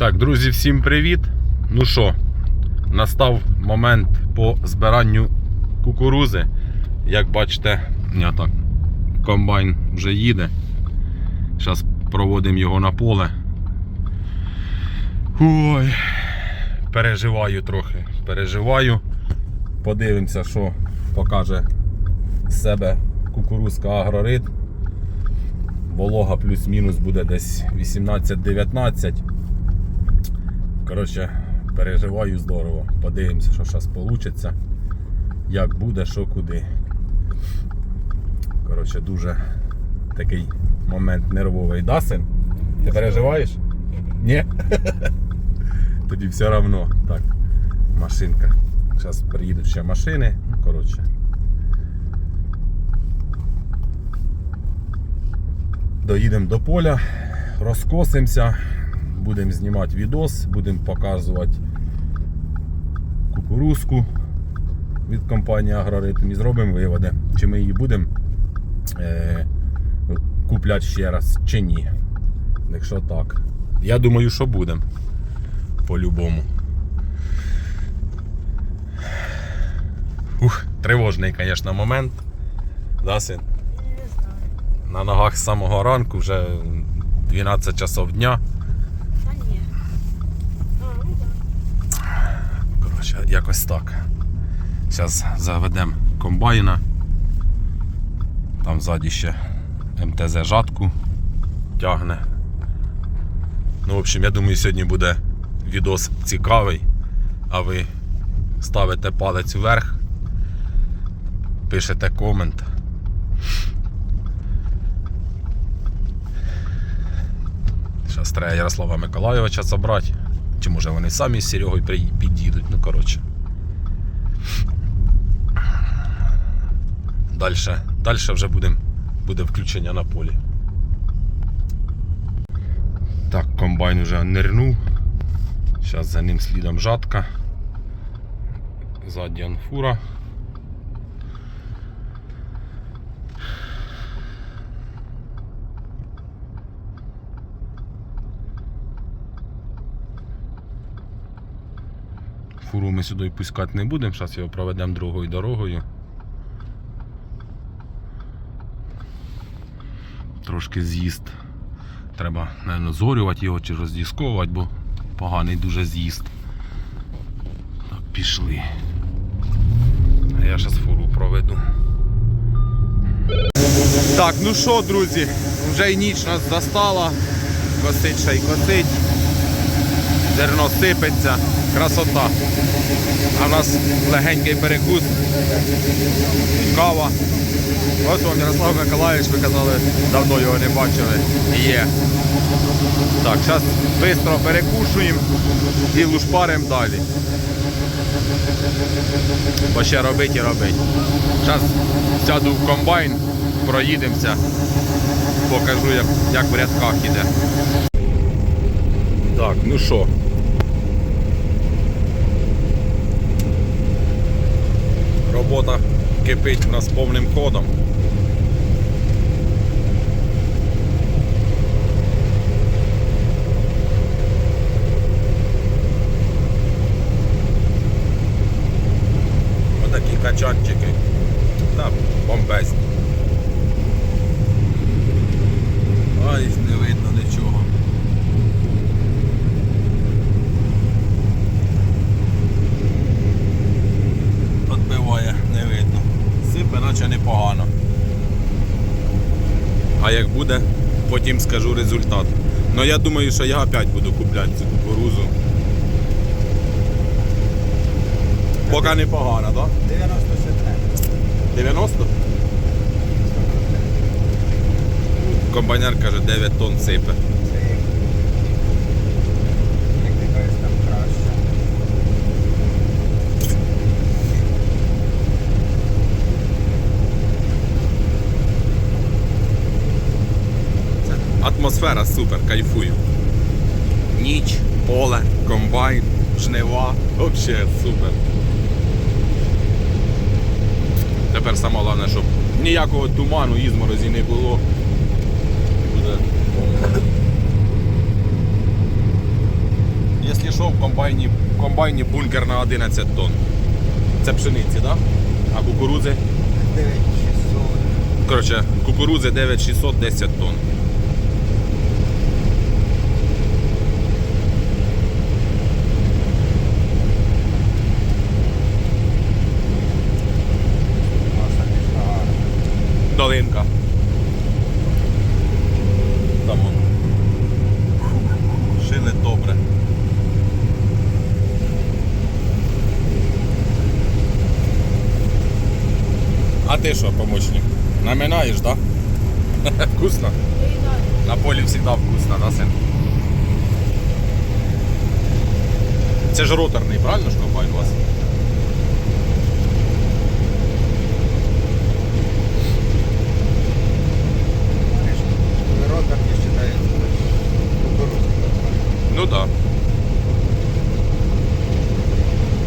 Так, друзі, всім привіт. Ну що, настав момент по збиранню кукурузи. Як бачите, я так, комбайн вже їде. Зараз проводимо його на поле. Ой, переживаю трохи. Переживаю. Подивимося, що покаже з себе кукурузка агрорит. Волога плюс-мінус буде десь 18-19. Коротше, переживаю здорово. Подивимося, що зараз вийде. Як буде, що куди. Коротше, дуже такий момент нервовий. Да, син? Ти переживаєш? Ні? Тоді все одно. Так, машинка. Зараз приїдуть ще машини. Коротше. Доїдемо до поля, розкосимося, будемо знімати відос, будемо показувати кукурузку від компанії Агроритм і зробимо виводи, чи ми її будемо е, купляти ще раз, чи ні. Якщо так. Я думаю, що будемо. По-любому. Ух, тривожний, звісно, момент. Да, син? На ногах з самого ранку, вже 12 часов дня. Та ні. А, ну так. Якось так. Зараз заведемо комбайна. Там ззаді ще МТЗ жатку тягне. Ну, в общем, я думаю, сьогодні буде відос цікавий. А ви ставите палець вверх, пишете комент. Зараз треба Ярослава Миколайовича забрати. Чи може вони самі з Серегою при- під'їдуть, ну коротше. Дальше, дальше вже буде, буде включення на полі. Так, комбайн вже нирнув. Зараз за ним слідом жатка. Ззаді анфура. Фуру ми сюди пускати не будемо, зараз його проведемо другою дорогою. Трошки з'їзд. Треба, мабуть, зорювати його чи роздісковувати, бо поганий дуже з'їзд. Так, пішли. А я зараз фуру проведу. Так, ну що, друзі, вже й ніч нас застала. Косить ще й косить. Зерно сипеться, красота. А в нас легенький перекус, кава. Ось вам Ярослав Миколаївич, ви казали, давно його не бачили. Є. Так, зараз швидко перекушуємо і лушпаримо далі. Бо ще робить і робить. Зараз сяду в комбайн, проїдемося, покажу, як, як в рядках іде. Так, ну що, Робота кипить у нас повним ходом. Отакі качанчики. Та бомбезні. Ай, не видно нічого. Отбиває, не видно. Сипе, наче непогано. А як буде, потім скажу результат. Ну я думаю, що я опять буду купляти цю кукурузу. Поки непогано, так? 94. 90? Комбайнер каже 9 тонн сипе. Це як, як ти кажеш, там краще. Це Атмосфера супер, кайфую. Ніч, поле, комбайн, жнива. Взагалі супер. Тепер саме головне, щоб ніякого туману, ізморозі не було. Буде знайшов в комбайні, комбайні бункер на 11 тонн. Це пшениці, так? Да? А кукурудзи? 9600. Коротше, кукурудзи 9600 10 тонн. Долинка. Там он. Шили добре. А ти що, помічник? Наминаєш, так? Да? Вкусно? На полі завжди вкусно, да, син? Це ж роторний, правильно ж комбайн у вас? Ротор не считается кукурузой. Ну так. Да.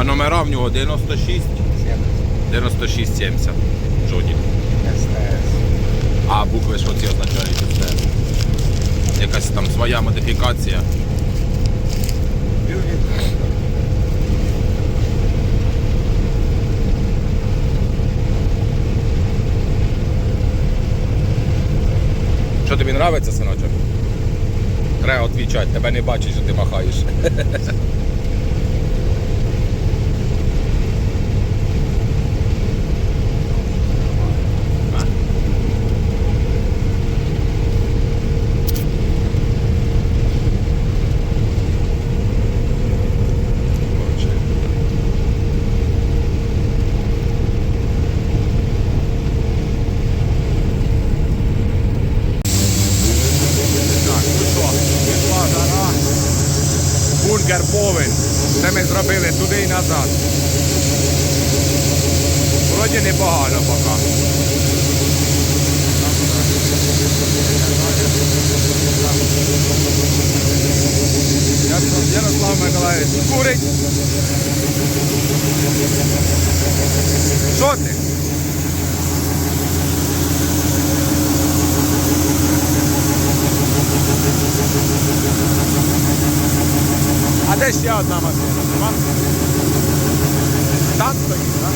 А номера в нього 96, 96 70. Джонік. СТС. А букви що ці означають це? Якась там своя модифікація. Що тобі подобається, синочок? Треба відвічати, тебе не бачить, що ти махаєш. Так, ну що, пішла жара. Бункер повен. Це ми зробили туди і назад. Вроді непогано поки. Ярослав- Миколаївич курить. Що ти? А де ще одна машина? Нема? Там стоїть, так?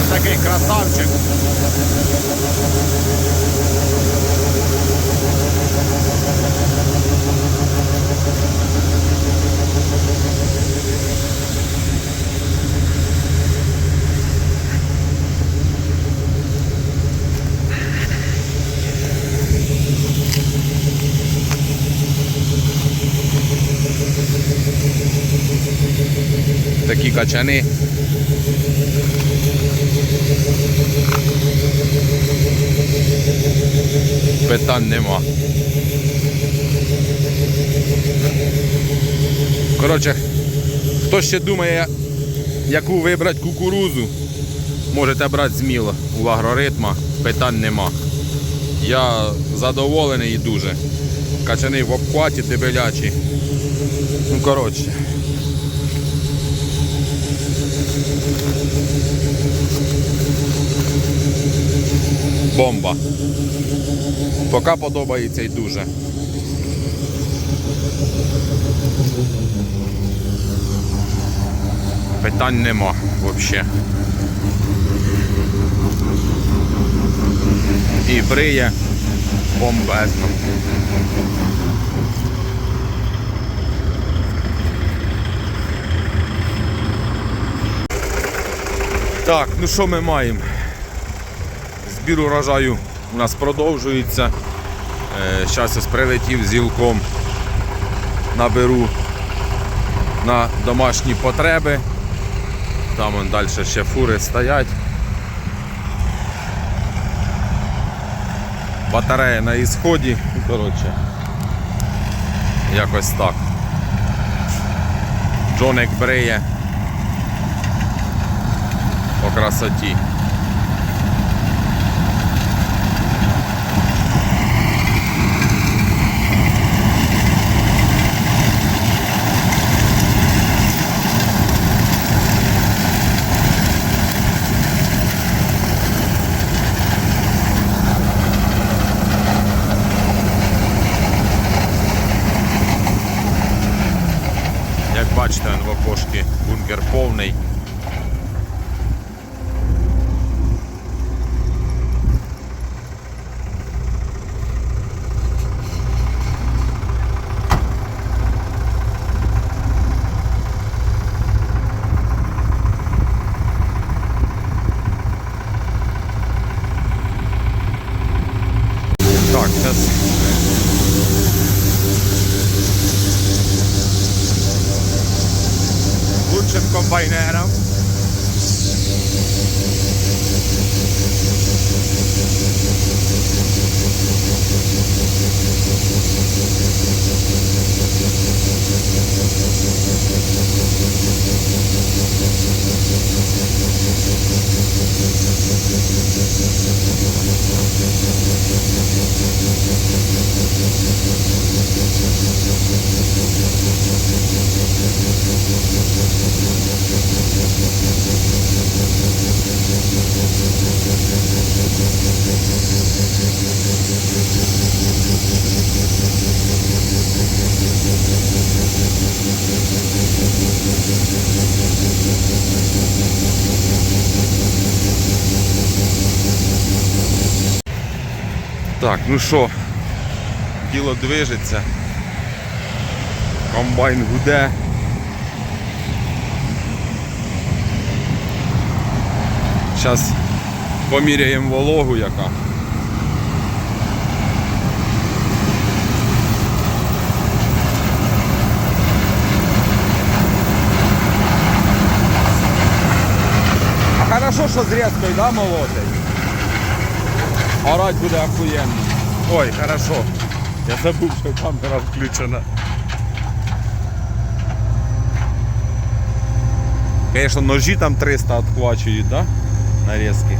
Ось такий красавчик. Качани. Питань нема. Коротше, хто ще думає, яку вибрати кукурузу, можете брати зміло у агроритма, питань нема. Я задоволений і дуже. Качани в обхваті дебелячі. Ну, коротше. Бомба. Поки подобається і дуже. Питань нема взагалі. І бриє бомбезно. Так, ну що ми маємо? Збір урожаю у нас продовжується. Зараз я прилетів з зілком, наберу на домашні потреби. Там вон далі ще фури стоять. Батарея на ісході. Ну, Коротше, якось так. Джоник бриє по красоті. Бачите, он в окошки бункер повний. Так, ну що, діло движеться. Комбайн гуде. Зараз поміряємо вологу яка. А хорошо, що з різкою, да, молотить? Орать буде охуєнно. Ой, хорошо. Я забув, що камера включена. Конечно, ножі там 300 відхвачують, да? Нарізки.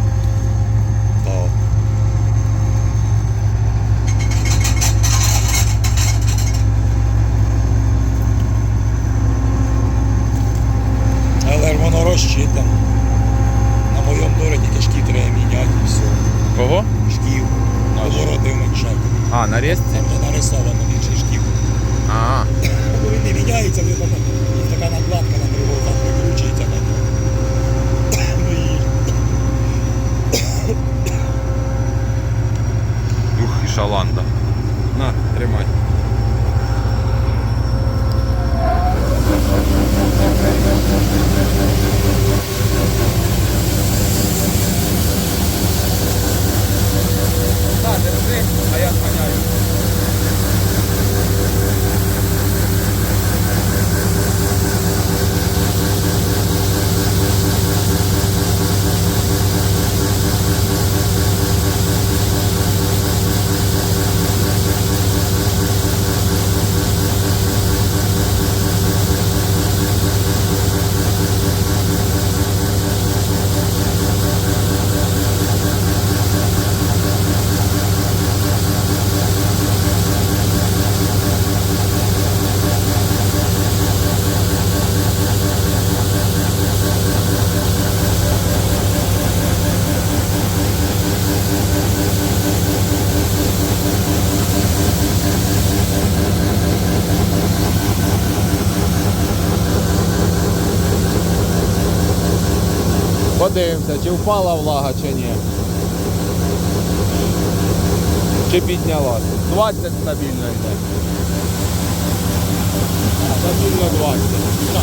Подивимося, чи впала влага, чи ні. Чи піднялась. 20 стабільно йде. Стабільно 20. Так.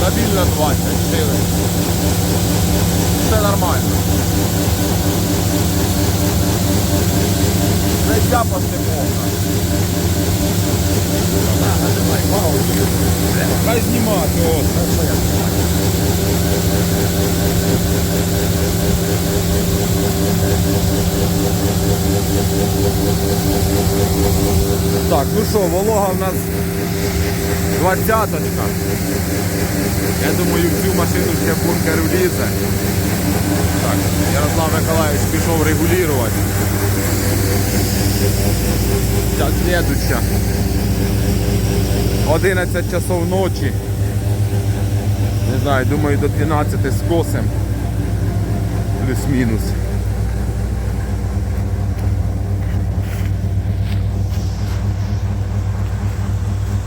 Стабільно 20, 4. Все нормально. Не тяпати можна. Хай знімати, от. Так, ну що, волога в нас двадцяточка. Я думаю, в цю машину ще бункер влізе. Так, Ярослав Миколаївич пішов регулювати. Сейчас следующая. 11 часов ночі. Не знаю, думаю до 12 скосим. Плюс-мінус.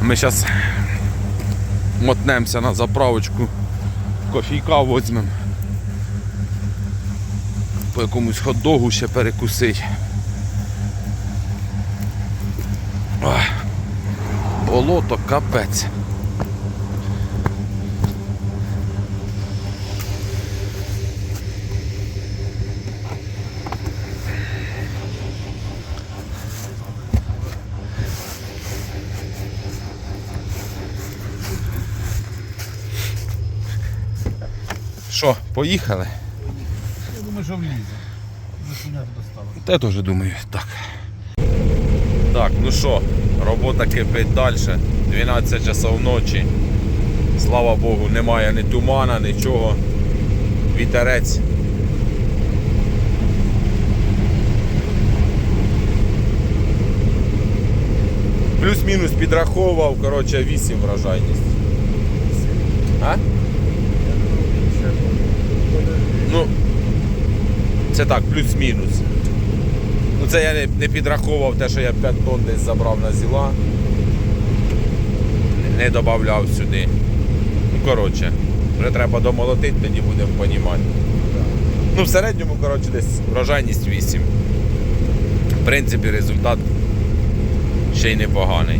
Ми зараз мотнемося на заправочку, кофійка візьмемо. По якомусь хот-догу ще перекусить. Болото капець. Що, поїхали? Я думаю, що влізе. Та я теж думаю, так. Так, ну що, робота кипить далі. 12 часов ночі. Слава Богу, немає ні тумана, нічого. Вітерець. Плюс-мінус підраховував, коротше, 8 врожайність. А? Ну, це так, плюс-мінус. Це я не, підраховував те, що я 5 тонн десь забрав на зіла. Не, не додавав сюди. Ну, коротше, вже треба домолотити, тоді будемо понімати. Ну, в середньому, коротше, десь врожайність 8. В принципі, результат ще й непоганий.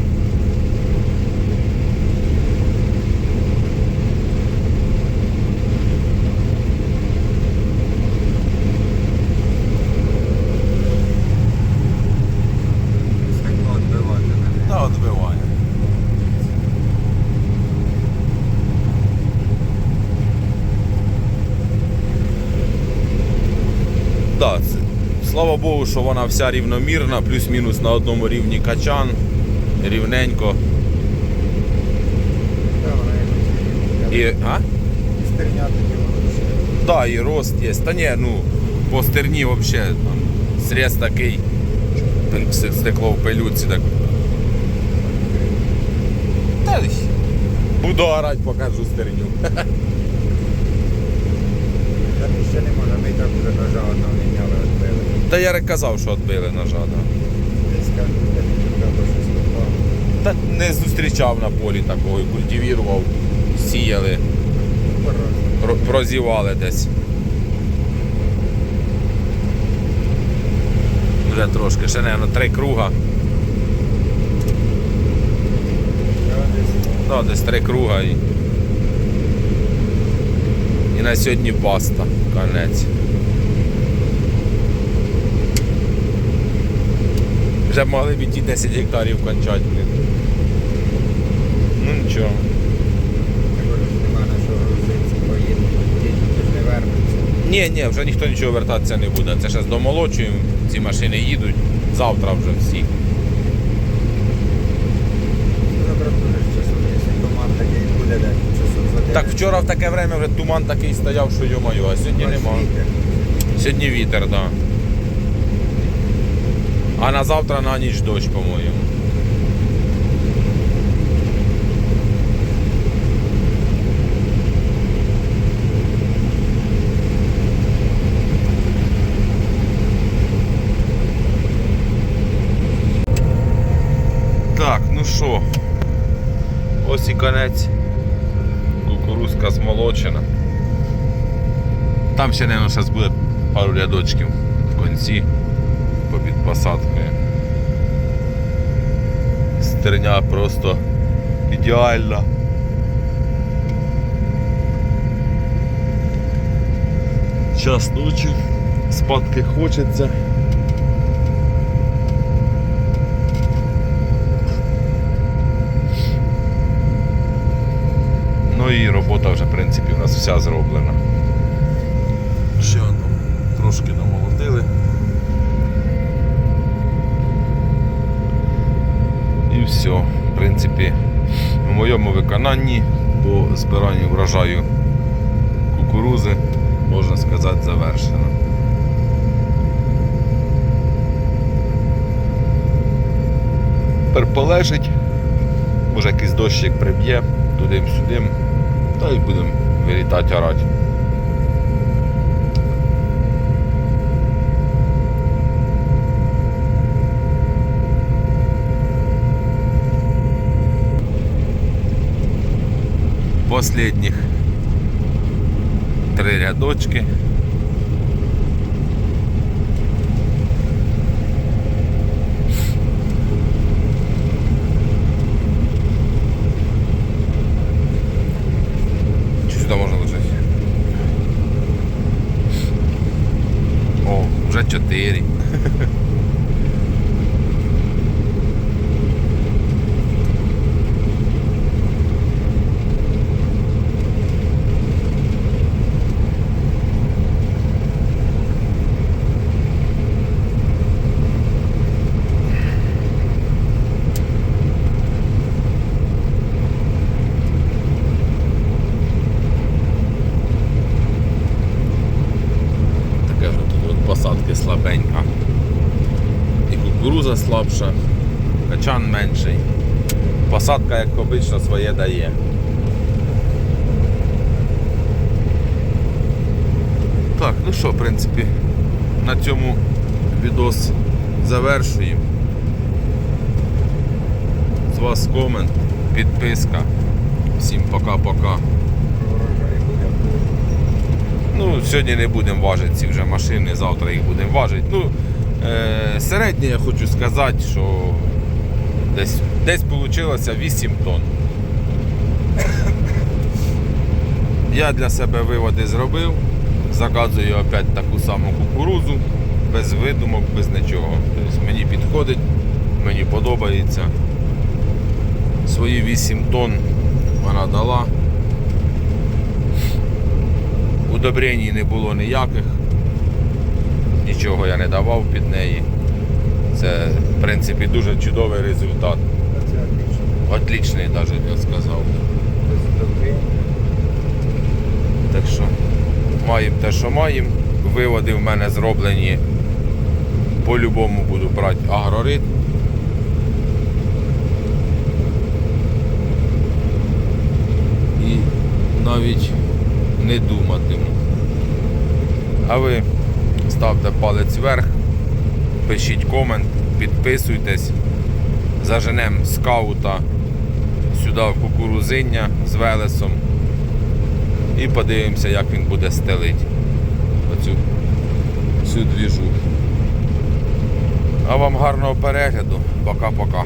Стекло відбивати мене. Та відбиває. Да, це, слава що вона вся рівномірна, плюс-мінус на одному рівні качан, рівненько. І, а? Да, і рост є. Та ні, ну, по стерні взагалі там срез такий, стекло в пилюці так. Та буду орати, покажу стерню. Та ще не можемо, ми так вже відбили. Та я казав, що відбили ножа, да. Та не зустрічав на полі такого, культивірував, сіяли, про- прозівали десь. Вже трошки, ще, мабуть, три круга. Да, десь три круга і. І на сьогодні паста. Конець. Вже могли б і ті 10 гектарів кончати. Ну нічого. Ні, ні, вже ніхто нічого вертатися не буде. Це зараз домолочуємо, ці машини їдуть. Завтра вже всі. Так вчора в таке время вже туман такий стояв, що йо-моє, а сьогодні нема. Сьогодні вітер, так. Да. А на завтра на ніч дощ, по-моєму. Так, ну що, ось і конець. Кукурузка змолочена. Там ще, мабуть, зараз буде пару рядочків в кінці посадкою. Стерня просто ідеальна. Час ночі, спадки хочеться. Ну і робота вже, в принципі, у нас вся зроблена. Ще трошки намолотили. Все. В принципі, у моєму виконанні по збиранню врожаю кукурузи, можна сказати, завершено. Тепер полежить, може якийсь дощик приб'є, туди-сюди, та й будемо вилітати орати. Последніх три рядочки. Чи сюди можна лежати? О, вже чотири. Таке ж тут от посадки слабенька. І кукуруза слабша, качан менший. Посадка, як обично, своє дає. Так, ну що, в принципі, на цьому відос завершуємо. З вас комент, підписка. Всім пока-пока. Ну, сьогодні не будемо важити ці вже машини, завтра їх будемо важити. Ну, середнє я хочу сказати, що десь, десь вийшло 8 тонн. Я для себе виводи зробив. Заказую опять таку саму кукурузу, без видумок, без нічого. Тобто мені підходить, мені подобається. Свої 8 тонн вона дала. Удобрень не було ніяких. Нічого я не давав під неї. Це, в принципі, дуже чудовий результат. Отлічний навіть я сказав. Так що маємо те, що маємо. Виводи в мене зроблені. По-любому буду брати агрорит. І навіть не думатиму. А ви ставте палець вверх, пишіть комент, підписуйтесь, заженемо скаута сюди в кукурузиння з велесом і подивимося, як він буде стелити оцю всю двіжу. А вам гарного перегляду. Пока-пока.